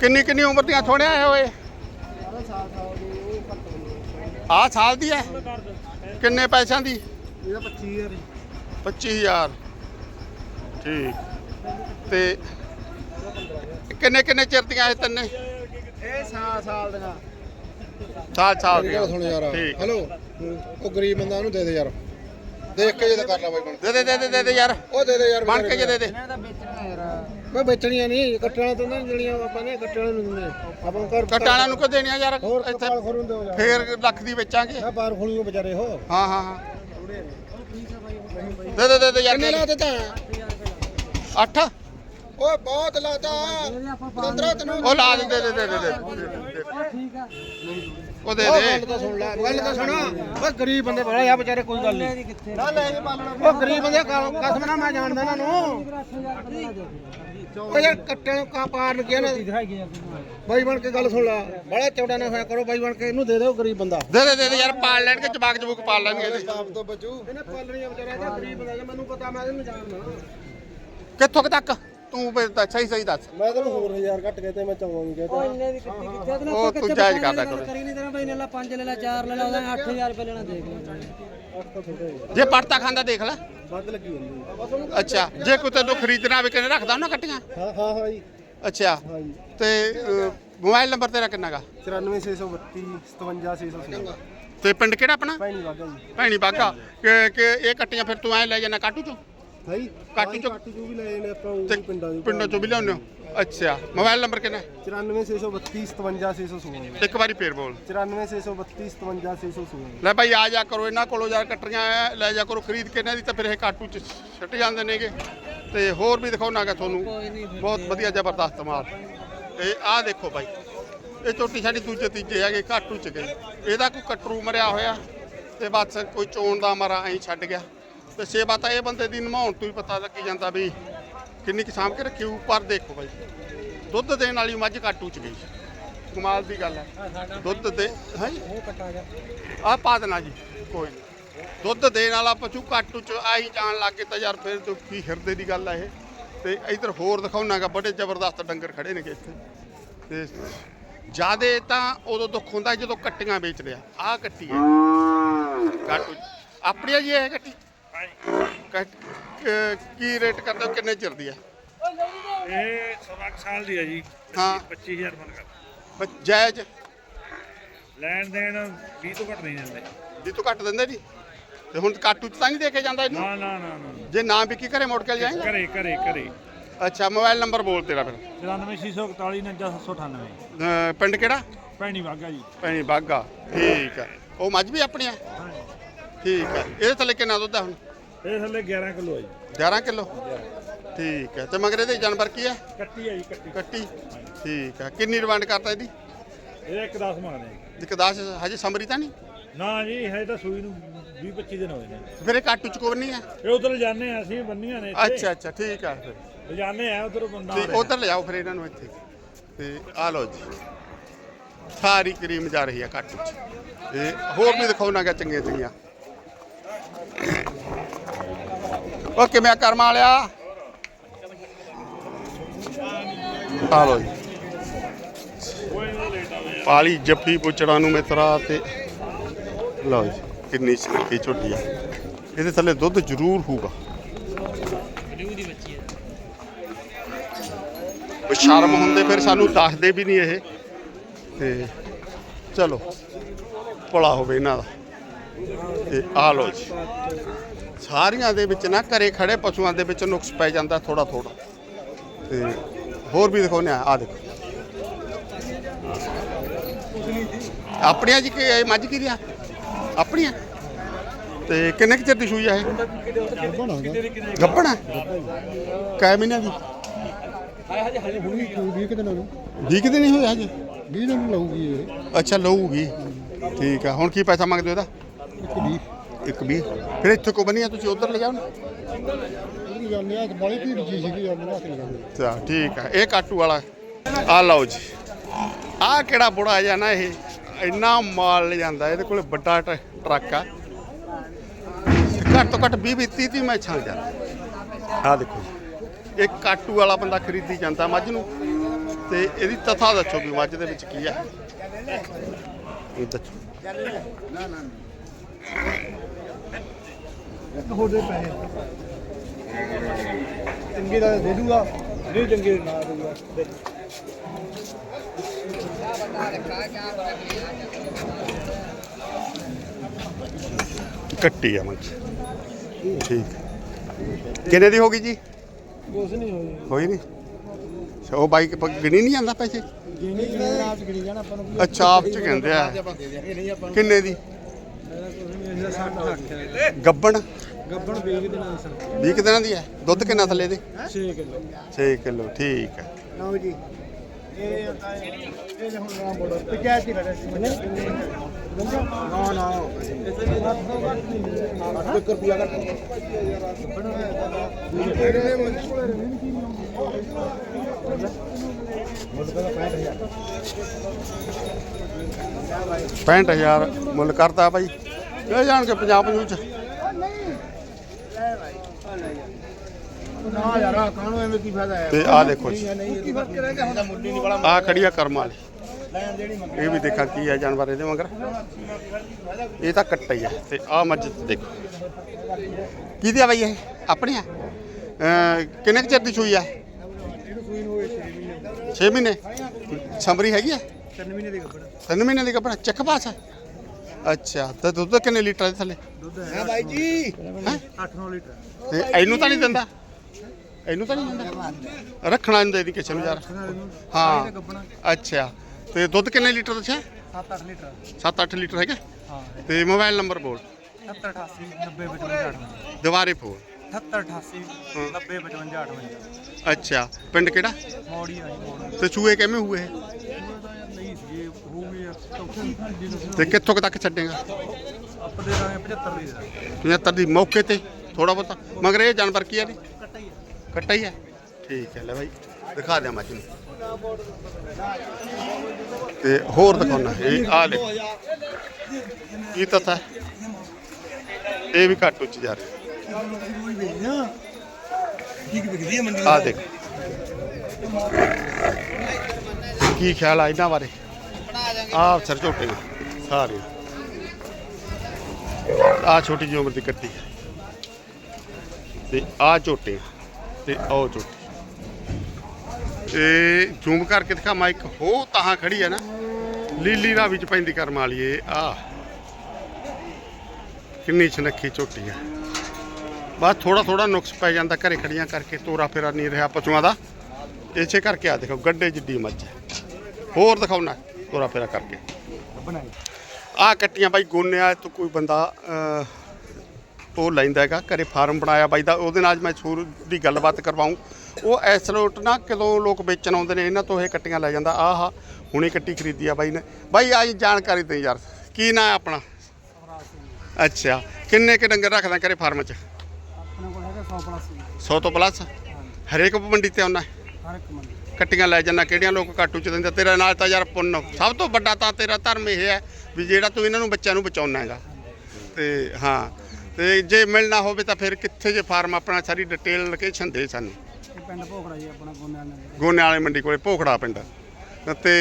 ਕਿੰਨੀ ਕਿੰਨੀ ਉਮਰ ਦੀਆਂ ਥੋੜਿਆ ਆਏ ਹੋਏ? ਆ ਸਾਲ ਦੀ ਹੈ? ਕਿੰਨੇ ਪੈਸਿਆਂ ਦੀ? ਇਹਦਾ 25000 25000 ਠੀਕ। ਤੇ ਕਿੰਨੇ ਕਿੰਨੇ ਚਿਰ ਦੀਆਂ ਇਹ ਤਿੰਨੇ? ਇਹ ਸਾਲ ਸਾਲ ਦਾ ਸਾਲ ਸਾਲ ਦੀਆਂ ਗੱਲ ਸੁਣ ਯਾਰ। ਠੀਕ। ਹੈਲੋ ਉਹ ਗਰੀਬ ਬੰਦਾ ਉਹਨੂੰ ਦੇ ਦੇ ਯਾਰ। ਦੇਖ ਕੇ ਜੇ ਤਾਂ ਕਰ ਲੈ ਬਾਈ ਬਣ ਦੇ ਦੇ ਦੇ ਦੇ- ਦੇ ਦੇ ਯਾਰ। ਉਹ ਦੇ ਦੇ ਯਾਰ ਬਣ ਕੇ ਜੇ ਦੇ ਦੇ। ਮੈਂ ਵੇਚਣੀਆਂ ਨਹੀਂ ਕੱਟਣਾ ਤਾਂ ਨਾ ਜਿਹੜੀਆਂ ਆਪਾਂ ਨੇ ਕੱਟਣਾ ਨੂੰ ਦਿੰਦੇ। ਆਪਾਂ ਘਰ ਕਟਾਣਾ ਨੂੰ ਕੋ ਦੇਣੀਆਂ ਯਾਰ? ਹੋਰ ਇੱਥੇ ਕਪਾਲ ਖੋਰੂ ਦਿਓ ਯਾਰ। ਫੇਰ ਲੱਖ ਦੀ ਵੇਚਾਂਗੇ। ਮੈਂ ਬਾਹਰ ਖੋਲੂਗਾ ਵਿਚਾਰੇ ਹੋ। ਹਾਂ ਹਾਂ ਹਾਂ। ਦੇ ਦੇ ਦੇ ਦੇ ਯਾਰ। ਕਿੰਨੇ ਲਾ ਦਿੱਤਾ? 8 ਓਏ ਬਹੁਤ ਲਾਤਾ। 15 ਤੈਨੂੰ ਉਹ ਲਾ ਦੇ ਦੇ ਦੇ ਦੇ ਦੇ ਦੇ ਠੀਕ ਆ। ਉਹ ਦੇ ਉਹ ਦੇ ਗੱਲ ਤਾਂ ਸੁਣ ਲੈ ਗੱਲ ਤਾਂ ਸੁਣ। ਓਏ ਗਰੀਬ ਬੰਦੇ ਬੜਾ ਆ ਵਿਚਾਰੇ ਕੋਈ ਗੱਲ ਨਹੀਂ। ਨਾ ਲੈ ਉਹ ਗਰੀਬ ਬੰਦੇ ਕ- ਕਸਮ ਨਾਲ ਮੈਂ ਜਾਣਦਾ ਇਹਨਾਂ ਨੂੰ। 8000 ਰੁਪਏ ਦੇ ਉਹ ਯਾਰ ਕੱਟੇ ਨੂੰ ਕਾ ਪਾਰ ਨੂੰ ਨਾ। ਬਾਈ ਬਣ ਕੇ ਗੱਲ ਸੁਣ ਲੈ। ਬੜਾ ਚੌੜਾ ਨਾ ਹੋਇਆ ਕਰੋ ਬਾਈ ਬਣ ਕੇ ਇਹਨੂੰ ਦੇ ਦਿਓ ਗਰੀਬ ਬੰਦਾ। ਦੇ ਦੇ ਦੇ ਦੇ ਯਾਰ ਪਾਲ ਲੈਣਗੇ ਜਵਾਕ ਜਬੂਕ ਪਾਲ ਲੈਣਗੇ ਇਹਦੇ। ਆਪ ਤੋਂ ਬਚੂ। ਇਹਨੇ ਪਾਲਣੀ ਆ ਵਿਚਾਰਾ ਇਹਦਾ ਗਰੀਬ ਬੰਦਾ ਜੇ ਮੈਨੂੰ ਪਤਾ ਮੈਂ ਇਹਨੂੰ ਜਾਣਦਾ। ਕਿੱਥੋਂ ਕੁ ਤੱਕ? ਤੂੰ ਫਿਰ ਤਾਂ ਸਹੀ ਸਹੀ ਦੱਸ। ਮੈਂ ਤੈਨੂੰ ਹੋਰ 1000 ਘੱਟ ਕੇ ਤੇ ਮੈਂ ਚਾਹਾਂਗੀ ਉਹ ਇੰਨੇ ਦੀ ਕਿੱਥੇ ਕਿੱਥੇ ਉਹਦੇ ਨਾਲ ਉਹ ਤੂੰ ਕੱਚੇ ਜਾਇਜ਼ ਕਰਦਾ ਕਰੋ। ਕਰੀ ਨਹੀਂ ਤੇਰਾ ਬਈ ਨੇ ਲਾ 5 ਲੈ ਲਾ 4 ਲੈ ਲਾ ਉਹਦਾ 8000 ਰੁਪਏ ਲੈਣਾ ਦੇਖ ਲੈ। ਜੇ ਪੜਤਾ ਖਾਂਦਾ ਦੇਖ ਲੈ। ਵੱਧ ਲੱਗੀ ਹੁੰਦੀ ਅੱਛਾ ਜੇ ਕੋਈ ਤੈਨੂੰ ਖਰੀਦਣਾ ਵੀ ਕਿਨੇ ਰੱਖਦਾ ਉਹਨਾਂ ਕੱਟੀਆਂ? ਹਾਂ ਹਾਂ ਹਾਂ ਜੀ। ਅੱਛਾ ਹਾਂ ਜੀ। ਤੇ ਮੋਬਾਈਲ ਨੰਬਰ ਤੇਰਾ ਕਿੰਨਾਗਾ? 94632 57616 ਤੇ ਪਿੰਡ ਕਿਹੜਾ ਆਪਣਾ? ਨਹੀਂ ਵਾਗਾ ਜੀ। ਭੈਣੀ ਬਾਗਾ। ਕਿ ਕਿ ਇਹ ਕੱਟੀਆਂ ਫਿਰ ਤੂੰ ਐ ਲੈ ਜਾਣਾ ਕਾਟੂ ਚੋਂ? ਹਾਂ ਜੀ ਕਾਟੂ ਚੋਂ ਕਾਟੂ ਜੋ ਵੀ ਲੈ ਜਾਂਦੇ ਆਪਾਂ ਉਹ ਪਿੰਡਾਂ ਦੇ ਪਿੰਡੋਂ ਚੋਂ ਵੀ ਲਿਆਉਂਦੇ ਹੋ? ਅੱਛਾ ਮੋਬਾਈਲ ਨੰਬਰ ਕਿੰਨਾ? 94632 57616 ਇੱਕ ਵਾਰੀ ਫੇਰ ਬੋਲ। 94632 57616 ਲੈ ਭਾਈ ਆ ਜਾ ਕਰੋ ਇਹਨਾਂ ਕੋਲੋਂ ਯਾਰ ਕੱਟਰੀਆਂ ਲੈ ਜਾ ਕਰੋ ਖਰੀਦ ਕੇ ਇਹਨਾਂ ਦੀ ਤਾਂ ਫਿਰ ਇਹ ਕਾਟੂ ਚ ਛੱਟ ਜਾਂਦੇ ਨੇਗੇ। ਤੇ ਹੋਰ ਵੀ ਦਿਖਾਉਣਾਗਾ ਤੁਹਾਨੂੰ। ਬਹੁਤ ਵਧੀਆ ਜ਼ਬਰਦਸਤ ਮਾਲ। ਤੇ ਆਹ ਦੇਖੋ ਬਾਈ ਇਹ ਛੋਟੀ ਸਾਡੀ ਦੂਜੇ ਤੀਜੇ ਹੈਗੇ ਕਾਟੂ ਚ ਗਏ। ਇਹਦਾ ਕੋਈ ਕਟਰੂ ਮਰਿਆ ਹੋਇਆ ਤੇ ਬਸ ਕੋਈ ਚੋਣ ਦਾ ਮਾਰਾ ਐਂ ਛੱਡ ਗਿਆ। ਤੇ ਸੇਵਾ ਤਾਂ ਇਹ ਬੰਦੇ ਦੀ ਨਿਭਾਉਣ ਤੋਂ ਹੀ ਪਤਾ ਲੱਗੀ ਜਾਂਦਾ ਵੀ ਕਿੰਨੀ ਕੁ ਸਾਂਭ ਕੇ ਰੱਖੀ ਉੱਪਰ ਦੇਖੋ ਬਾਈ ਦੁੱਧ ਦੇਣ ਵਾਲੀ ਮੱਝ ਕਾਟੂ ਚ ਗਈ। ਕਮਾਲ ਦੀ ਗੱਲ ਹੈ। ਦੁੱਧ ਦੇ ਹੈ? ਉਹ ਕੱਟਾ ਜਾ ਆ ਪਾ ਦੇਣਾ ਜੀ ਕੋਈ ਨੀ। ਦੁੱਧ ਦੇਣ ਵਾਲਾ ਪਸ਼ੂ ਕਾਟੂ ਚ ਆਹੀ ਜਾਣ ਲੱਗ ਗਏ ਤਾਂ ਯਾਰ ਫਿਰ ਤੋਂ ਕੀ ਹਿਰਦੇ ਦੀ ਗੱਲ ਆ ਇਹ। ਤੇ ਇਧਰ ਹੋਰ ਦਿਖਾਉਣਾਗਾ ਬੜੇ ਜ਼ਬਰਦਸਤ ਡੰਗਰ ਖੜੇ ਨੇਗੇ ਇੱਥੇ। ਤੇ ਜਿਆਦੇ ਤਾਂ ਉਦੋਂ ਦੁੱਖ ਹੁੰਦਾ ਜਦੋਂ ਕੱਟੀਆਂ ਵੇਚ ਲਿਆ। ਆਹ ਕੱਟੀ ਹੈ। ਕਾਟੂ ਆਪਣੀ ਆ ਜੀ ਇਹ ਕੱਟ- ਕ- ਕੀ ਰੇਟ ਕਰਦੇ ਹੋ ਕਿੰਨੇ ਚਿਰ ਦੀ ਹੈ ਇਹ ਸਵਾ ਕੁ ਸਾਲ ਦੀ ਹੈ ਜੀ। ਹਾਂ। 25000 ਮਨ ਕਰ ਬ- ਜਾਇਜ਼? ਲੈਣ ਦੇਣ 20 ਤੋਂ ਘੱਟ ਨਹੀਂ ਦਿੰਦੇ। ਜੀ ਤੋਂ ਘੱਟ ਦਿੰਦੇ ਜੀ? ਤੇ ਹੁਣ ਕਾਟੂ ਚ ਤਾਂ ਨਹੀਂ ਦੇ ਕੇ ਜਾਂਦਾ ਇਹਨੂੰ? ਨਾ ਨਾ ਨਾ ਨਾ। ਜੇ ਨਾ ਵਿਕੀ ਘਰੇ ਮੋੜ ਕੇ ਜਾਏਗਾ? ਘਰੇ ਘਰੇ ਘਰੇ। ਅੱਛਾ ਮੋਬਾਈਲ ਨੰਬਰ ਬੋਲ ਤੇਰਾ ਫਿਰ। 94641 ਅਹ ਪਿੰਡ ਕਿਹੜਾ? ਪੈਣੀ ਵਾਗਾ ਜੀ। ਪੈਣੀ ਬਾਗਾ। ਠੀਕ ਹੈ ਉਹ ਮੱਝ ਵੀ ਆਪਣੀ ਆ? ਠੀਕ ਹੈ ਇਹਦੇ ਥੱਲੇ ਕਿੰਨਾ ਦੁੱਧ ਆ ਹੁਣ? ਇਹ ਥੱਲੇ 11 ਕਿਲੋ ਹੈ ਜੀ। 11 ਕਿਲੋ? ਠੀਕ ਹੈ। ਤੇ ਮਗਰ ਇਹਦੇ ਜਾਨਵਰ ਕੀ ਹੈ ਕੱਟੀ ਹੈ ਜੀ ਕੱਟੀ। ਕੱਟੀ। ਠੀਕ ਹੈ। ਕਿੰਨੀ ਡਿਮਾਂਡ ਕਰਤਾ ਇਹਦੀ? ਇਹ ਇੱਕ 10 ਮੰਗਦੇ ਆ 10 ਹਜੇ ਸਮਰੀ ਤਾਂ ਨਹੀਂ? ਨਾ ਜੀ ਹਜੇ ਤਾਂ ਸੂਈ ਨੂੰ 20 25 ਦਿਨ ਹੋਏ ਨੇ। ਫਿਰ ਇਹ ਕਾਟੂ ਚ ਕੋਈ ਨਹੀਂ ਹੈ? ਇਹ ਉਧਰ ਜਾਂਦੇ ਆ ਅਸੀਂ ਬੰਨੀਆਂ ਨੇ ਅੱਛਾ ਅੱਛਾ। ਠੀਕ ਹੈ ਫਿਰ। ਜਾਂਦੇ ਆ ਉਧਰ ਬੰਦਾ ਤੇ ਉਧਰ ਲਿਆਓ ਫਿਰ ਇਹਨਾਂ ਨੂੰ ਇੱਥੇ। ਤੇ ਆ ਲਓ ਜੀ। ਸਾਰੀ ਕਰੀਮ ਜਾ ਰਹੀ ਹੈ ਕਾਟੂ ਚ। ਤੇ ਹੋਰ ਵੀ ਦਿਖਾਉਣਾਗਾ ਚੰਗੀਆਂ ਚੰਗੀਆਂ। ਉਹ ਕਿਵੇਂ ਕਰਮ ਵਾਲਿਆ? ਆ ਲਓ ਜੀ। ਪਾਲੀ ਜੱਫੀ ਪੁੱਛੜਾ ਨੂੰ ਮਿੱਤਰਾ ਤੇ ਲਓ ਜੀ, ਕਿੰਨੀ ਸਿੱਕੀ ਝੋਟੀ ਆ। ਇਹਦੇ ਥੱਲੇ ਦੁੱਧ ਜ਼ਰੂਰ ਹੋਊਗਾ। ਸ਼ਰਮ ਹੁੰਦੇ ਫਿਰ ਸਾਨੂੰ ਦੱਸਦੇ ਵੀ ਨਹੀਂ ਇਹ। ਤੇ ਚਲੋ, ਭਲਾ ਹੋਵੇ ਇਹਨਾਂ ਦਾ। ਤੇ ਆ ਲੋ ਜੀ। ਸਾਰੀਆਂ ਦੇ ਵਿੱਚ ਨਾ ਘਰੇ ਖੜੇ ਪਸ਼ੂਆਂ ਦੇ ਵਿੱਚ ਨੁਕਸ ਪੈ ਜਾਂਦਾ ਥੋੜਾ ਥੋੜਾ ਤੇ ਹੋਰ ਵੀ ਦਿਖਾਉਂਦੇ ਆ ਆ ਦੇਖੋ। ਆਪਣੀਆਂ ਜੀ ਕਿ ਇਹ ਮੱਝ ਕੀ ਰਿਆ ਆਪਣੀਆਂ? ਤੇ ਕਿੰਨੇ ਕੁ ਚਿਰ ਦੀ ਸੂਈ ਆ ਇਹ? ਗੱਭਣ ਆ? ਕੈ ਮਹੀਨਿਆਂ ਦੀ? ਹੁਣੀ 20 ਦਿਨਾਂ ਨੂੰ 20 ਕੁ ਦਿਨ ਹੀ ਹੋਇਆ ਹਜੇ। 20 ਦਿਨ ਲਾਊਗੀ ਇਹ। ਅੱਛਾ ਲਊਗੀ। ਠੀਕ ਆ ਹੁਣ ਕੀ ਪੈਸਾ ਮੰਗਦੇ ਹੋ ਇਹਦਾ? ਇੱਕ 20 ਇੱਕ 20 ਫਿਰ ਇੱਥੇ ਕੋ ਬਣੀਆ ਤੁਸੀਂ ਉਧਰ ਲੈ ਜਾਓ ਨਾ। ਉਹਦੀ ਜਾਂਦੇ ਆ ਬੜੀ ਭੀੜ ਜੀ ਸੀਗੀ ਜਾਂਦੇ ਆ ਕੇ ਜਾਂਦੇ ਅੱਛਾ ਠੀਕ ਆ। ਇਹ ਕਾਟੂ ਵਾਲਾ। ਆ ਲਓ ਜੀ। ਆ ਕਿਹੜਾ ਬੁੜਾ ਜਾਂ ਨਾ ਇਹ? ਇੰਨਾ ਮਾਲ ਲੈ ਜਾਂਦਾ ਇਹਦੇ ਕੋਲੇ ਵੱਡਾ ਟਰੱਕ ਆ। ਘੱਟ ਤੋਂ ਘੱਟ 20 30 30 ਮੈਂ ਛਾਂ ਜਾਂਦਾ ਆ ਦੇਖੋ ਜੀ। ਇਹ ਕਾਟੂ ਵਾਲਾ ਬੰਦਾ ਖਰੀਦੀ ਜਾਂਦਾ ਮੱਝ ਨੂੰ। ਤੇ ਇਹਦੀ ਤਥਾ ਦੱਸੋ ਵੀ ਮੱਝ ਦੇ ਵਿੱਚ ਕੀ ਹੈ ਇਹ ਦੱਸੋ। ਦੇ ਪੈਸੇ। ਚੰਗੇ ਦਾ ਦੇ ਦੂਗਾ ਨਹੀਂ ਚੰਗੇ ਨਾ ਦੂਗਾ ਕੱਟੀ ਆ ਮੱਝ। ਠੀਕ। ਕਿੰਨੇ ਦੀ ਹੋ ਗਈ ਜੀ? ਕੁਛ ਨਹੀਂ ਹੋਈ। ਹੋਈ ਨਹੀਂ? ਅੱਛਾ, ਉਹ ਬਾਈਕ ਗਿਣੀ ਨਹੀਂ ਜਾਂਦਾ ਪੈਸੇ? ਗਿਣੀ ਗਿਣੀ ਆਪ ਗਿਣੀ ਜਾਣਾ ਆਪਾਂ ਨੂੰ। ਅੱਛਾ ਆਪ ਚ ਕਹਿੰਦੇ ਆ। ਆਪਾਂ ਦੇ ਦਿਆਂਗੇ ਨਹੀਂ ਆਪਾਂ ਕਿੰਨੇ ਦੀ ਇਹਦਾ ਸਾਡਾ ਹੱਕ ਗੱਬਣ? ਗੱਬਣ ਵੇਚ ਦੇਣਾ ਸਰ 20 ਕੁ ਦਿਨਾਂ ਦੀ ਹੈ? ਦੁੱਧ ਕਿੰਨਾ ਥੱਲੇ ਦੇ? 6 ਕਿਲੋ। 6 ਕਿਲੋ ਠੀਕ ਹੈ। ਲਓ ਜੀ। ਇਹ ਇਹ ਹੁਣ ਨਾ ਬੋਲੋ। ਪੰਚਾਇਤ ਹੀ ਖੜੇ ਸੀ। ਨਾ ਨਾ। ਇੱਕ ਰੁਪਿਆ ਕਰ ਪੈਂਹਠ ਹਜ਼ਾਰ। ਮੁੱਲ ਕਰਤਾ ਬਾਈ ਇਹ ਜਾਣ ਕੇ 50 50 ਚ। ਨਾ ਯਾਰ ਕਾਹਨੂੰ ਐਵੇਂ ਕੀ ਫਾਇਦਾ ਹੈ? ਤੇ ਆਹ ਦੇਖੋ ਜੀ। ਨਹੀਂ ਕੀ ਫ਼ਰਕ ਰਹਿ ਗਿਆ ਇਹਦਾ ਮੁੱਲ ਹੀ ਨਹੀਂ ਬੜਾ ਆਹ ਖੜੀ ਆ ਕਰਮ ਵਾਲੀ। ਇਹ ਵੀ ਦੇਖਾਂ ਕੀ ਹੈ ਜਾਨਵਰ ਇਹਦੇ ਮਗਰ। ਇਹ ਤਾਂ ਕੱਟਾ ਹੀ ਹੈ। ਤੇ ਆਹ ਮੱਝ ਦੇਖੋ। ਕਿਹਦੀ ਆ ਬਾਈ ਇਹ? ਆਪਣੀ ਆ? ਕਿੰਨੇ ਕੁ ਚਿਰ ਦੀ ਸੂਈ ਆ? 6 ਮਹੀਨੇ। ਛੰਬਰੀ ਹੈਗੀ ਆ? 3 ਮਹੀਨੇ ਦੀ ਗੱਬੜ 3 ਮਹੀਨੇ ਦੀ ਕੱਪੜਾ ਚੱਕ ਪਾਸ ਹੈ ਅੱਛਾ ਤੇ ਦੁੱਧ ਕਿੰਨੇ ਲੀਟਰ ਦੇ ਥੱਲੇ? ਦੁੱਧ ਹੈ ਬਾਈ ਜੀ। ਹੈ? 8-9 ਲੀਟਰ। ਤੇ ਇਹਨੂੰ ਤਾਂ ਨਹੀਂ ਦਿੰਦਾ? ਇਹਨੂੰ ਤਾਂ ਨਹੀਂ ਦਿੰਦਾ? ਰੱਖਣਾ ਨਹੀਂ ਦੇ ਦੀ ਕਿਸੇ ਨੂੰ ਯਾਰ। ਹਾਂ। ਅੱਛਾ ਤੇ ਦੁੱਧ ਕਿੰਨੇ ਲੀਟਰ ਦੱਸਿਆ 7-8 ਲੀਟਰ। 7-8 ਲੀਟਰ ਹੈਗਾ? ਹਾਂ। ਤੇ ਮੋਬਾਈਲ ਨੰਬਰ ਬੋਲ। 78 90 55 ਦੁਬਾਰੇ ਬੋਲ। 78 90 55 58 ਅੱਛਾ ਪਿੰਡ ਕਿਹੜਾ? ਮੋੜੀ ਮੋੜ ਤੇ ਚੂਹੇ ਕਿਵੇਂ ਹੋਏ? ਹੋਊਗੀ ਚੌਥੀ ਜਿਹਨੂੰ ਤੇ ਕਿੱਥੋਂ ਕੁ ਤੱਕ ਛੱਡੇਗਾ? ਆਪਾਂ ਦੇ ਦਾਂਗੇ 75 ਦੀ ਦੇ 75 ਦੀ ਮੌਕੇ ਤੇ ਥੋੜਾ ਬਹੁਤਾ। ਮਗਰ ਇਹ ਜਾਨਵਰ ਕੀ ਹੈ ਜੀ? ਕੱਟਾ ਹੀ ਹੈ ਠੀਕ ਹੈ, ਲੈ ਭਾਈ ਦਿਖਾ ਦਿਆਂ ਮੱਝ ਨੂੰ। ਤੇ ਹੋਰ ਦਿਖਾਉਣਾ, ਇਹ ਆ ਲੈ। ਕੀ ਤਤਾ ਇਹ ਵੀ ਘੱਟ ਉੱਚ ਜਾ ਰਿਹਾ। ਠੀਕ ਵਿਕਦੀ ਹੈ ਮੰਡੀ ਆ ਦੇਖ। ਕੀ ਖਿਆਲ ਆ ਇਹਨਾਂ ਬਾਰੇ? ਆ ਅਫਸਰ ਝੋਟੇ ਨੇ ਸਾਰੇ। ਆ ਛੋਟੀ ਜਿਹੀ ਉਮਰ ਦੀ ਕੱਟੀ। ਹੈ ਤੇ ਆ ਝੋਟੇ, ਤੇ ਉਹ ਝੋਟੀ। ਇਹ ਜ਼ੂਮ ਕਰਕੇ ਦਿਖਾਵਾਂ, ਇੱਕ ਹੋ ਤਾਹਾਂ ਖੜੀ ਹੈ ਨਾ। ਲੀਲੀ ਦਾ ਵਿੱਚ ਪੈਂਦੀ ਕਰਮ ਵਾਲੀ ਆ ਕਿੰਨੀ ਛਨੱਖੀ ਝੋਟੀ ਹੈ ਬਸ ਥੋੜਾ ਥੋੜਾ ਨੁਕਸ ਪੈ ਜਾਂਦਾ, ਘਰੇ ਖੜੀਆਂ ਕਰਕੇ ਤੋਰਾ ਫੇਰਾ ਨਹੀਂ ਰਿਹਾ ਪਸ਼ੂਆਂ ਦਾ। ਇਸੇ ਕਰਕੇ ਆ ਦੇਖੋ, ਗੱਡੇ ਜਿੱਡੀ ਮੱਝ ਹੋਰ ਦਿਖਾਉਣਾ। ਤੋਰਾ ਫੇਰਾ ਕਰਕੇ। ਆ ਕੱਟੀਆਂ ਬਾਈ ਗੋਨਿਆ ਤੋਂ ਕੋਈ ਬੰਦਾ ਉਹ ਲੈਂਦਾ ਹੈਗਾ ਘਰੇ ਫਾਰਮ ਬਣਾਇਆ ਬਾਈ ਦਾ ਉਹਦੇ ਨਾਲ ਮੈਂ ਸੂਰ ਦੀ ਗੱਲਬਾਤ ਕਰਵਾਉਂ ਉਹ ਐਸ ਲੋਟ ਨਾ ਕਦੋਂ ਲੋਕ ਵੇਚਣ ਆਉਂਦੇ ਨੇ ਇਹਨਾਂ ਤੋਂ ਇਹ ਕੱਟੀਆਂ ਲੈ ਜਾਂਦਾ। ਆਹ ਹੁਣੇ ਕੱਟੀ ਖਰੀਦੀ ਆ ਬਾਈ ਨੇ। ਬਾਈ ਆਈ ਜਾਣਕਾਰੀ ਦੇ ਯਾਰ ਕੀ ਨਾਂ ਹੈ ਆਪਣਾ? ਅੱਛਾ ਕਿੰਨੇ ਕਿ ਡੰਗਰ ਰੱਖਦਾ ਘਰੇ ਫਾਰਮ 'ਚ? ਆਪਣੇ ਕੋਲ ਹੈਗਾ 100 ਪਲੱਸ। 100 ਤੋਂ ਪਲੱਸ? ਹਰੇਕ ਮੰਡੀ ਤੇ ਆਉਣਾ ਹਰ ਇੱਕ ਮੰਡੀ ਕੱਟੀਆਂ ਲੈ ਜਾਂਦਾ ਕਿਹੜੀਆਂ ਲੋਕ ਕਾਟੂ ਚ ਦਿੰਦੇ ਤੇਰਾ ਨਾਲ ਤਾਂ ਯਾਰ ਪੁੰਨ ਸਭ ਤੋਂ ਵੱਡਾ ਤਾਂ ਤੇਰਾ ਧਰਮ ਇਹ ਹੈ ਵੀ ਜਿਹੜਾ ਤੂੰ ਇਹਨਾਂ ਨੂੰ ਬੱਚਿਆਂ ਨੂੰ ਬਚਾਉਣਾ ਹੈਗਾ। ਤੇ ਹਾਂ ਤੇ ਜੇ ਮਿਲਣਾ ਹੋਵੇ ਤਾਂ ਫਿਰ ਕਿੱਥੇ ਜੇ ਫਾਰਮ ਆਪਣਾ ਸਾਰੀ ਡਿਟੇਲ ਲੋਕੇਸ਼ਨ ਦੇ ਸਾਨੂੰ। ਪਿੰਡ ਭੋਗੜਾ ਜੀ ਆਪਣਾ ਗੋਨੇ ਵਾਲੇ ਮੰਡੀ ਕੋਲੇ ਭੋਖੜਾ ਪਿੰਡ। ਤੇ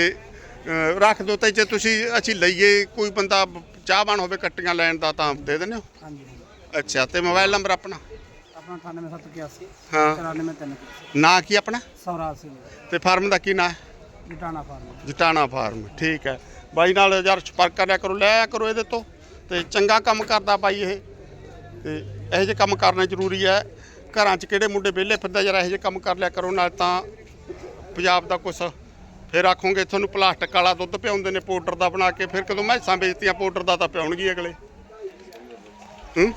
ਰੱਖ ਦੋ ਤੇ ਜੇ ਤੁਸੀਂ ਅਸੀਂ ਲਈਏ ਕੋਈ ਬੰਦਾ ਚਾਹਵਾਨ ਹੋਵੇ ਕੱਟੀਆਂ ਲੈਣ ਦਾ ਤਾਂ ਦੇ ਦਿੰਦੇ ਹੋ। ਹਾਂਜੀ। ਅੱਛਾ ਤੇ ਮੋਬਾਈਲ ਨੰਬਰ ਆਪਣਾ? ਆਪਣਾ 98781 ਹਾਂ। 943 ਨਾਂ ਕੀ ਆਪਣਾ? ਸਵਰਾਜ ਸਿੰਘ। ਤੇ ਫਾਰਮ ਦਾ ਕੀ ਨਾਂ ਹੈ? ਜਟਾਣਾ ਫਾਰਮ। ਜਟਾਣਾ ਫਾਰਮ ਠੀਕ ਹੈ। ਬਾਈ ਨਾਲ ਯਾਰ ਸੰਪਰਕ ਕਰਿਆ ਕਰੋ ਲਿਆ ਕਰੋ ਇਹਦੇ ਤੋਂ। ਤੇ ਚੰਗਾ ਕੰਮ ਕਰਦਾ ਬਾਈ ਇਹ। ਤੇ ਇਹੋ ਜਿਹੇ ਕੰਮ ਕਰਨੇ ਜ਼ਰੂਰੀ ਹੈ। ਘਰਾਂ 'ਚ ਕਿਹੜੇ ਮੁੰਡੇ ਵਿਹਲੇ ਫਿਰਦੇ ਯਾਰ ਇਹੋ ਜਿਹੇ ਕੰਮ ਕਰ ਲਿਆ ਕਰੋ ਨਾਲ ਤਾਂ ਪੰਜਾਬ ਦਾ ਕੁਛ ਫਿਰ ਆਖੋਗੇ ਤੁਹਾਨੂੰ ਪਲਾਸਟਿਕ ਵਾਲਾ ਦੁੱਧ ਪਿਆਉਂਦੇ ਨੇ ਪਾਊਡਰ ਦਾ ਬਣਾ ਕੇ ਫਿਰ ਕਦੋਂ ਮੈਸਾਂ ਵੇਚਤੀਆਂ ਪਾਊਡਰ ਦਾ ਤਾਂ ਪਿਆਉਣਗੇ ਅਗਲੇ। ਹੂੰ?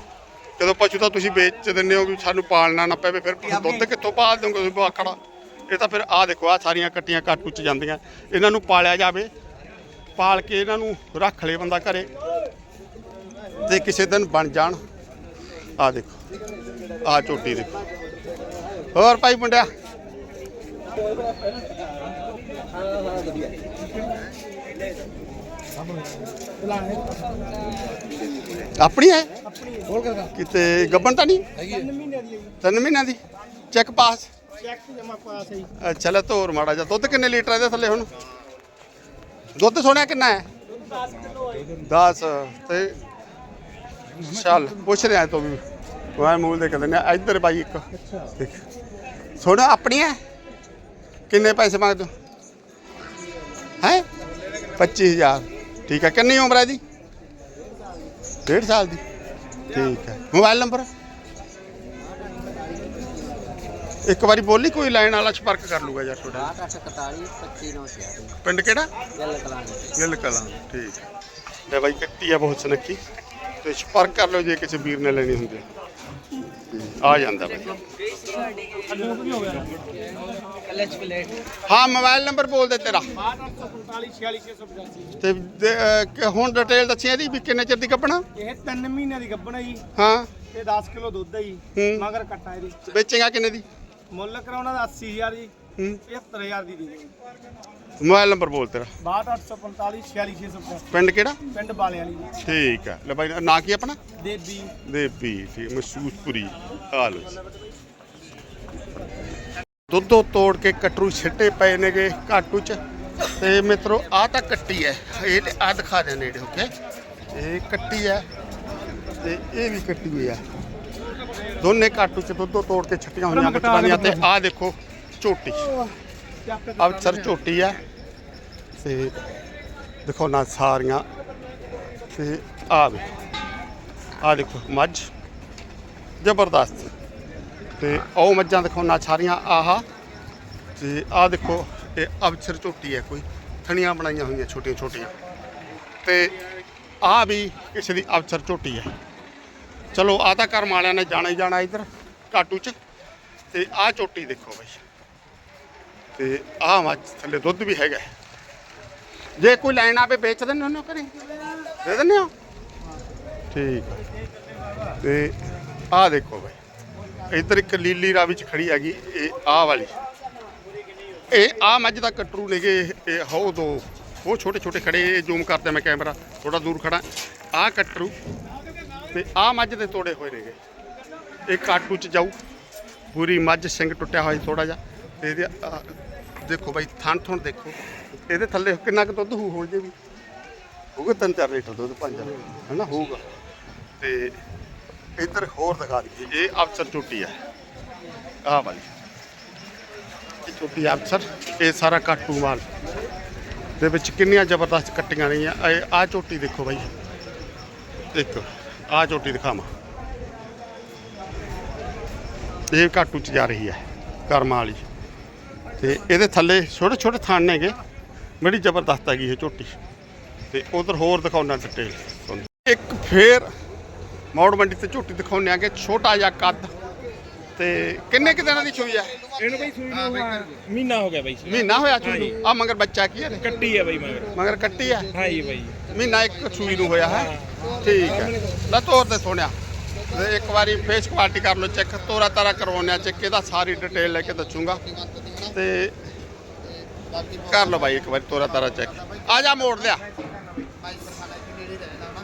ਜਦੋਂ ਪਸ਼ੂ ਤਾਂ ਤੁਸੀਂ ਵੇਚ ਦਿੰਦੇ ਹੋ ਵੀ ਸਾਨੂੰ ਪਾਲਣਾ ਨਾ ਪਵੇ ਫਿਰ ਦੁੱਧ ਕਿੱਥੋਂ ਪਾਲ ਦੋਗੇ ਤੁਸੀਂ ਬਾਖੜਾ ਇਹ ਤਾਂ ਫਿਰ ਆਹ ਦੇਖੋ ਆ ਸਾਰੀਆਂ ਕੱਟੀਆਂ ਕਾਟੂ ਚ ਜਾਂਦੀਆਂ। ਇਹਨਾਂ ਨੂੰ ਪਾਲਿਆ ਜਾਵੇ ਪਾਲ ਕੇ ਇਹਨਾਂ ਨੂੰ ਰੱਖ ਲੇ ਬੰਦਾ ਘਰੇ ਤੇ ਕਿਸੇ ਦਿਨ ਬਣ ਜਾਣ। ਆ ਦੇਖੋ ਆ ਝੋਟੀ ਦੇਖੋ। ਹੋਰ ਭਾਈ ਮੁੰਡਿਆ? ਆਪਣੀ ਹੈ? ਹੋਰ ਕਰਦਾ ਕਿਤੇ ਗੱਬਣ ਤਾਂ ਨਹੀਂ? ਹੈਗੀ 3 ਮਹੀਨੇ ਦੀ ਤਿੰਨ ਮਹੀਨਿਆਂ ਦੀ? ਚੈੱਕ ਪਾਸ ਚੈੱਕ ਜਮਾ ਪਾਸ ਹੈ ਜੀ। ਅੱਛਾ ਲੈ ਤੋਰ ਮਾੜਾ ਜਿਹਾ। ਦੁੱਧ ਕਿੰਨੇ ਲੀਟਰ ਇਹਦੇ ਥੱਲੇ ਹੁਣ? ਦੁੱਧ ਸੋਹਣਾ ਕਿੰਨਾ ਹੈ? 10 ਤੇ ਚੱਲ ਪੁੱਛ ਰਿਹਾ ਤੂੰ ਵੀ। ਮੈਂ ਮੂਲ ਦੇ ਕਹਿੰਦੇ ਨੇ ਇੱਧਰ ਬਾਈ ਇੱਕ। ਦੇਖ। ਸੋਹਣਾ ਆਪਣੀ ਹੈ? ਕਿੰਨੇ ਪੈਸੇ ਮੰਗਦੇ ਹੋ? ਹੈ? 25000 ਠੀਕ ਹੈ ਕਿੰਨੀ ਉਮਰ ਹੈ ਇਹਦੀ? ਡੇਢ ਸਾਲ ਦੀ। ਠੀਕ ਹੈ। Mobile number? ਇੱਕ ਵਾਰੀ ਬੋਲੀ, ਕੋਈ ਲਾਈਨ ਵਾਲਾ ਸੰਪਰਕ ਕਰ ਲੂਗਾ ਯਾਰ ਤੁਹਾਡਾ। 841 25 ਪਿੰਡ ਕਿਹੜਾ? ਜਲ ਕਲਾਂ ਗਿੱਲ ਕਲਾਂ। ਠੀਕ ਹੈ। ਲੈ ਬਾਈ, ਕੱਟੀ ਆ ਬਹੁਤ ਸੁਨੱਖੀ। ਤੇ ਸੰਪਰਕ ਕਰ ਲਓ ਜੇ ਕਿਸੇ ਵੀਰ ਨੇ ਲੈਣੀ ਹੁੰਦੀ। ਹੈ। ਆ ਜਾਂਦਾ ਬਾਈ। ਪਲੇਟ। ਹਾਂ ਮੋਬਾਈਲ ਨੰਬਰ ਬੋਲ ਦੇ ਤੇਰਾ 845 46685 ਤੇ ਦੇ- ਅਹ, ਕਿ ਹੁਣ ਡਿਟੇਲ ਦੱਸੀ ਇਹਦੀ ਵੀ ਕਿੰਨੇ ਚਿਰ ਦੀ ਕੱਪਣਾ? ਇਹ 3 ਮਹੀਨਿਆਂ ਦੀ ਗੱਬਣ ਹੈ ਜੀ। ਹਾਂ। ਤੇ 10 ਕਿਲੋ ਦੁੱਧ ਹੈ ਜੀ ਹੂੰ। ਮਗਰ ਕੱਟਾ ਇਹਦੀ। ਵੇਚੇਗਾ ਕਿੰਨੇ ਦੀ? ਮੁੱਲ ਕਰਾਉਣਾ ਦਾ 80000 ਜੀ ਹੂੰ। 75000 ਦੀ ਦੀ ਮੋਬਾਈਲ ਨੰਬਰ ਬੋਲ ਤੇਰਾ। 62845 46685 ਪਿੰਡ ਕਿਹੜਾ? ਪਿੰਡ ਬਾਲੇ ਵਾਲੀ ਠੀਕ ਹੈ ਲੈ ਬਾਈ ਨਾਂ ਕੀ ਆਪਣਾ? ਦੇਬੀ ਦੇਵੀ ਠੀਕ ਮਹਿਸੂਸਪੁਰੀ ਆ ਲੋ ਦੁੱਧੋਂ ਤੋੜ ਕੇ ਕਟਰੂ ਛਿੱਟੇ ਪਏ ਨੇਗੇ ਕਾਟੂ ਚ। ਤੇ ਮਿੱਤਰੋ ਆ ਤਾਂ ਕੱਟੀ ਹੈ ਇਹ ਆ ਦਿਖਾ ਦੇ ਨੇੜੇ ਹੋ ਕੇ ਇਹ ਕੱਟੀ ਹੈ ਤੇ ਇਹ ਵੀ ਕੱਟੀ ਹੈ ਦੋਨੇ ਕਾਟੂ ਚ ਦੁੱਧੋਂ ਤੋੜ ਕੇ ਛੱਟੀਆਂ ਹੋਈਆਂ ਬੱਚਾਨੀਆਂ ਤੇ ਆ ਦੇਖੋ ਝੋਟੀ। ਅਫਸਰ ਝੋਟੀ ਹੈ ਤੇ ਦੇਖੋ ਨਾ ਸਾਰੀਆਂ ਤੇ ਆ ਵੀ ਆ ਦੇਖੋ ਮੱਝ। ਜ਼ਬਰਦਸਤ। ਤੇ ਉਹ ਮੱਝਾਂ ਦਿਖਾਉਣਾ ਸਾਰੀਆਂ, ਆਹਾ। ਤੇ ਆਹ ਦੇਖੋ, ਇਹ ਅਫਸਰ ਝੋਟੀ ਹੈ ਕੋਈ। ਥਣੀਆਂ ਬਣਾਈਆਂ ਹੋਈਆਂ ਛੋਟੀਆਂ ਛੋਟੀਆਂ ਤੇ ਆਹ ਵੀ ਕਿਸੇ ਦੀ ਅਫਸਰ ਝੋਟੀ ਹੈ। ਚਲੋ ਆ ਤਾਂ ਕਰਮ ਵਾਲਿਆਂ ਨੇ ਜਾਣਾ ਹੀ ਜਾਣਾ ਇੱਧਰ ਕਾਟੂ ਚ। ਤੇ ਆਹ ਝੋਟੀ ਦੇਖੋ ਬਈ। ਤੇ ਆਹ ਮੱਝ ਥੱਲੇ ਦੁੱਧ ਵੀ ਹੈਗਾ। ਜੇ ਕੋਈ ਲੈਣ ਆਵੇ, ਵੇਚ ਦਿੰਦੇ ਉਹਨੂੰ ਕਰੇ ਦੇ ਦਿੰਦੇ ਹੋ? ਠੀਕ ਹੈ ਤੇ ਆਹ ਦੇਖੋ ਬਾਈ। ਇੱਧਰ ਇੱਕ ਲੀਲੀ ਰਾਵੀ ਚ ਖੜੀ ਹੈਗੀ, ਇਹ ਆਹ ਵਾਲੀ। ਇਹ ਆਹ ਮੱਝ ਦਾ ਕਟਰੂ ਨੇਗੇ ਇਹ- ਹੋ ਦੋ, ਉਹ ਛੋਟੇ ਛੋਟੇ ਖੜੇ, ਇਹ ਜ਼ੂਮ ਕਰਦਾ ਮੈਂ ਕੈਮਰਾ ਥੋੜਾ ਦੂਰ ਖੜਾ ਆਹ ਕਟਰੂ ਤੇ ਆਹ ਮੱਝ ਦੇ ਤੋੜੇ ਹੋਏ ਨੇਗੇ। ਇਹ ਕਾਟੂ ਚ ਜਾਊ। ਪੂਰੀ ਮੱਝ ਸਿੰਘ ਟੁੱਟਿਆ ਹੋਇਆ ਥੋੜਾ ਜਿਹਾ। ਤੇ ਇਹਦੇ, ਆਹ, ਦੇਖੋ ਬਾਈ, ਥਣ ਥਣ ਦੇਖੋ। ਇਹਦੇ ਥੱਲੇ ਕਿੰਨਾ ਕੁ ਦੁੱਧ ਹੋਊ ਹੋ ਜੇ ਵੀ? ਹੋਊਗਾ ਤਿੰਨ ਚਾਰ ਲੀਟਰ ਦੁੱਧ, ਪੰਜ ਹੈਨਾ, ਹੋਊਗਾ। ਤੇ ਇੱਧਰ ਹੋਰ ਦਿਖਾ ਦਈਏ ਇਹ ਅਫਸਰ ਝੋਟੀ ਹੈ। ਆਹ ਵਾਲੀ। ਇਹ ਝੋਟੀ ਅਫਸਰ। ਇਹ ਸਾਰਾ ਕਾਟੂ ਮਾਲ। ਦੇ ਵਿੱਚ ਕਿੰਨੀਆਂ ਜ਼ਬਰਦਸਤ ਕੱਟੀਆਂ ਰਹੀਆਂ ਇਹ ਆਹ ਝੋਟੀ ਦੇਖੋ ਬਾਈ। ਇੱਕ ਆਹ ਝੋਟੀ ਦਿਖਾਵਾਂ। ਇਹ ਕਾਟੂ ਚ ਜਾ ਰਹੀ ਹੈ, ਕਰਮਾਂ ਵਾਲੀ। ਤੇ ਇਹਦੇ ਥੱਲੇ ਛੋਟੇ ਛੋਟੇ ਥਣ ਨੇਗੇ। ਬੜੀ ਜ਼ਬਰਦਸਤ ਹੈਗੀ ਇਹ ਝੋਟੀ ਤੇ ਉਧਰ ਹੋਰ ਦਿਖਾਉਣਾ ਡਿਟੇਲ ਇੱਕ ਫੇਰ ਮੌੜ ਮੰਡੀ ਤੇ ਝੋਟੀ ਦਿਖਾਉਂਦੇ ਆਗੇ ਛੋਟਾ ਜਿਹਾ ਕੱਦ ਤੇ ਕਿੰਨੇ ਕਿ ਦਿਨਾਂ ਦੀ ਸੂਈ ਹੈ? ਇਹਨੂੰ ਬਈ ਸੂਈ ਨੂੰ ਮਹੀਨਾ ਹੋ ਗਿਆ ਬਈ ਮਹੀਨਾ ਹੋਇਆ ਸੂਈ ਨੂੰ? ਆ ਮਗਰ ਬੱਚਾ ਕੀ ਹੈ? ਕੱਟੀ ਹੈ ਬਈ ਮਗਰ। ਮਗਰ ਕੱਟੀ ਹੈ? ਹਾਂ ਜੀ ਬਈ। ਮਹੀਨਾ ਇੱਕ ਸੂਈ ਨੂੰ ਹੋਇਆ ਹੈ। ਠੀਕ ਹੈ। ਲੈ ਤੋਰ ਦੇ ਸੋਹਣਿਆ। ਤੇ ਇੱਕ ਵਾਰੀ ਫੇਸ ਕੁਆਲਿਟੀ ਕਰ ਲਓ ਚੈੱਕ। ਤੋਰਾ ਤਾਰਾ ਕਰਵਾਉਣਿਆ ਚੈੱਕ। ਇਹਦਾ ਸਾਰੀ ਡਿਟੇਲ ਲੈ ਕੇ ਦੱਸੂਗਾ। ਤੇ ਕਰ ਲਓ ਬਾਈ ਇੱਕ ਵਾਰੀ ਤੋਰਾ ਤਾਰਾ ਚੈੱਕ। ਆ ਜਾ ਮੋੜ ਲਿਆ।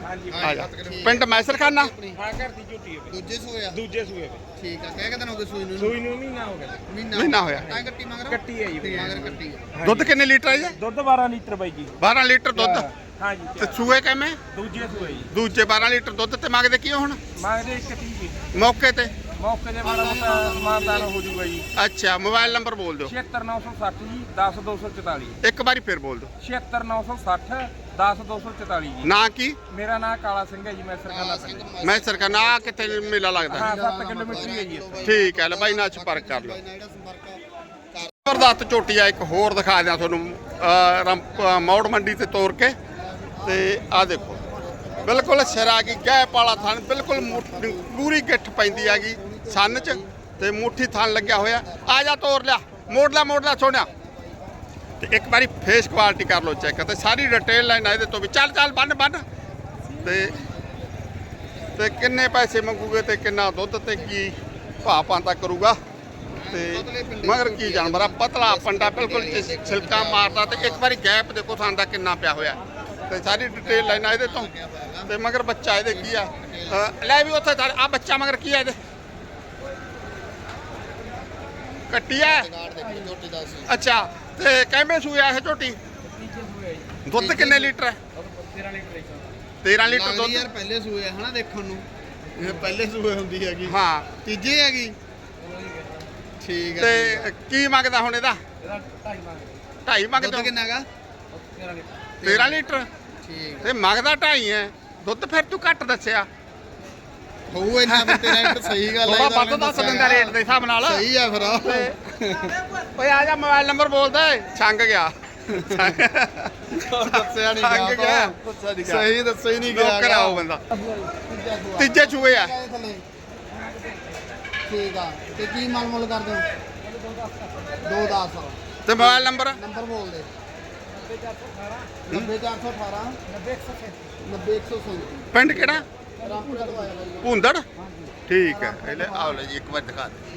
ਆ ਜਾ ਪਿੰਡ ਮੈਸਰਖਾਨਾ? ਹਾਂ ਘਰ ਦੀ ਝੋਟੀ ਹੈ ਬਈ। ਦੂਜੇ ਸੂਏ ਆ? ਦੂਜੇ ਸੂਏ ਬਈ। ਠੀਕ ਆ ਕਹਿ ਕੇ ਦਿਨ ਹੋ ਗਏ ਸੂਈ ਨੂੰ। ਸੂਈ ਨੂੰ ਮਹੀਨਾ ਹੋ ਗਿਆ ਮਹੀਨਾ। ਮਹੀਨਾ ਹੋਇਆ। ਤਾਂ ਹੀ ਕੱਟੀ ਮਗਰ? ਕੱਟੀ ਹੈ ਜੀ ਮਗਰ ਕੱਟੀ ਆ ਦੁੱਧ ਕਿੰਨੇ ਲੀਟਰ ਹੈ ਜੀ? ਦੁੱਧ 12 ਲੀਟਰ ਬਾਈ ਜੀ। 12 ਲੀਟਰ ਦੁੱਧ? ਹਾਂ ਜੀ ਤੇ ਸੂਏ ਕਿਵੇਂ? ਦੂਜੇ ਸੂਏ ਜੀ। ਦੂਜੇ 12 ਲੀਟਰ ਦੁੱਧ ਤੇ ਮੰਗਦੇ ਕੀ ਹੁਣ? ਮੰਗਦੇ ਇੱਕ ਤੀ ਜੀ। ਮੌਕੇ ਤੇ? ਮੌਕੇ ਦੇ ਮਾੜਾ ਮੋਟਾ ਸਮਾਨਦਾਨ ਹੋ ਜੂਗਾ ਜੀ। ਅੱਛਾ ਮੋਬਾਈਲ ਨੰਬਰ ਬੋਲ ਦਿਓ। 76960 ਜੀ 10244 ਇੱਕ ਵਾਰੀ ਫਿਰ ਬੋਲ ਦਿਓ। 76960 10244 ਜੀ। ਨਾਂ ਕੀ? ਮੇਰਾ ਨਾਮ ਕਾਲਾ ਸਿੰਘ ਹੈ ਜੀ ਮੈਂ ਸਰਕਾਲਾ ਪਿੰਡ ਮੈਂ ਸਰਕਨਾ ਕਿੱਥੇ ਮੇਲਾ ਲੱਗਦਾ? ਹਾਂ 7 ਕਿਲੋਮੀਟਰ ਹੀ ਹੈ ਜੀ ਇੱਥੋਂ। ਠੀਕ ਹੈ ਲੈ ਬਾਈ ਨਾਲ ਸੰਪਰਕ ਕਰ ਲਓ। ਜ਼ਬਰਦਸਤ ਝੋਟੀ ਆ ਇੱਕ ਹੋਰ ਦਿਖਾ ਦਿਆਂ ਤੁਹਾਨੂੰ। ਅਹ, ਰੰਪ- ਅਹ, ਮੌੜ ਮੰਡੀ ਤੇ ਤੋਰ ਕੇ। ਤੇ ਆ ਦੇਖੋ। ਬਿਲਕੁਲ ਸਿਰਾ ਕੀ ਗੈਪ ਵਾਲਾ ਥਣ ਬਿਲਕੁਲ ਪੂਰੀ ਗਿੱਠ ਪੈਂਦੀ ਹੈਗੀ। ਸੰਨ ਚ ਤੇ ਮੁੱਠੀ ਥਣ ਲੱਗਿਆ ਹੋਇਆ। ਆ ਜਾ ਤੋਰ ਲਿਆ, ਮੋੜ ਲਿਆ ਮੋੜ ਲਿਆ, ਸੋਹਣਿਆ। ਤੇ ਇੱਕ ਵਾਰੀ ਫੇਸ ਕੁਆਲਿਟੀ ਕਰ ਲਓ ਚੈੱਕ ਤੇ ਸਾਰੀ ਡਿਟੇਲ ਲਾਈਨ ਇਹਦੇ ਤੋਂ ਵੀ। ਚੱਲ ਚੱਲ, ਬੰਨ ਬੰਨ। ਤੇ ਤੇ ਕਿੰਨੇ ਪੈਸੇ ਮੰਗੂਗੇ ਤੇ ਕਿੰਨਾ ਦੁੱਧ ਤੇ ਕੀ ਭਾਅ ਪਾਂਤਾ ਕਰੂਗਾ? ਤੇ ਮਗਰ ਕੀ ਜਾਨਵਰ ਆ? ਪਤਲਾ ਪੰਡਾ ਬਿਲਕੁਲ ਛਿਲਕਾ ਮਾਰਦਾ ਤੇ ਇੱਕ ਵਾਰੀ ਗੈਪ ਦੇਖੋ ਥਾਂ ਦਾ ਕਿੰਨਾ ਪਿਆ ਹੋਇਆ। ਤੇ ਸਾਰੀ ਡਿਟੇਲ ਲੈਣਾ ਇਹਦੇ ਤੋਂ। ਤੇ ਮਗਰ ਬੱਚਾ ਇਹਦੇ ਕੀ ਆ? ਲੈ ਵੀ ਉੱਥੇ ਆ ਬੱਚਾ ਮਗਰ ਕੀ ਆ ਇਹਦੇ? ਕੱਟੀ ਐ ਅੱਛਾ ਤੇ ਕਿੰਨੇ ਸੂਆ ਇਹ ਝੋਟੀ? ਦੁੱਧ ਕਿੰਨੇ ਲੀਟਰ ਹੈ 13 ਲੀਟਰ ਦੁੱਧ? ਯਾਰ ਪਹਿਲੇ ਸੂਏ ਹਨਾ ਦੇਖਣ ਨੂੰ। ਇਹ ਪਹਿਲੇ ਸੂਏ ਹੁੰਦੀ ਹੈਗੀ। ਹਾਂ। ਤੀਜੇ ਹੈਗੀ। ਠੀਕ ਹੈ ਤੇ ਕੀ ਮੰਗਦਾ ਹੁਣ ਇਹਦਾ? 2.5 ਮੰਗਦਾ। ਦੁੱਧ ਕਿੰਨਾ ਹੈਗਾ? 13 ਲੀਟਰ। ਠੀਕ ਤੇ ਮੰਗਦਾ 2.5 ਹੈ ਦੁੱਧ ਫਿਰ ਤੂੰ ਘੱਟ ਦੱਸਿਆ। ਹੋਊ ਇੰਨਾ ਵੀ ਤੇਰਾ ਇੱਕ ਸਹੀ ਗੱਲ ਹੈ ਥੋੜਾ ਵੱਧ ਦੱਸ ਦਿੰਦਾ ਰੇਟ ਦੇ ਹਿਸਾਬ ਨਾਲ। ਸਹੀ ਆ ਫਿਰ। ਓਏ ਆ ਜਾ ਮੋਬਾਈਲ ਨੰਬਰ ਬੋਲਦਾ ਏ ਛੰਗ ਗਿਆ। ਦੱਸਿਆ ਨਹੀਂ ਛੰਗ ਗਿਆ। ਸਹੀ ਦੱਸਿਆ ਹੀ ਨਹੀਂ ਗਿਆ ਬੰਦਾ। ਤੀਜੇ ਚੂਹੇ ਆ। ਠੀਕ ਆ। ਤੇ ਕੀ ਮਲ ਮੁੱਲ ਕਰਦੇ ਹੋ? 2 10 ਤੇ ਮੋਬਾਈਲ ਨੰਬਰ? ਨੰਬਰ ਬੋਲ ਦੇ। 90418 90137 ਪਿੰਡ ਕਿਹੜਾ? ਰਾਮਪੁਰਾ ਤੋਂ ਭੁੰਦੜ? ਠੀਕ ਹੈ। ਇਹ ਆਓ ਲੈ ਜੀ ਇੱਕ ਵਾਰ ਦਿਖਾ ਦੇ।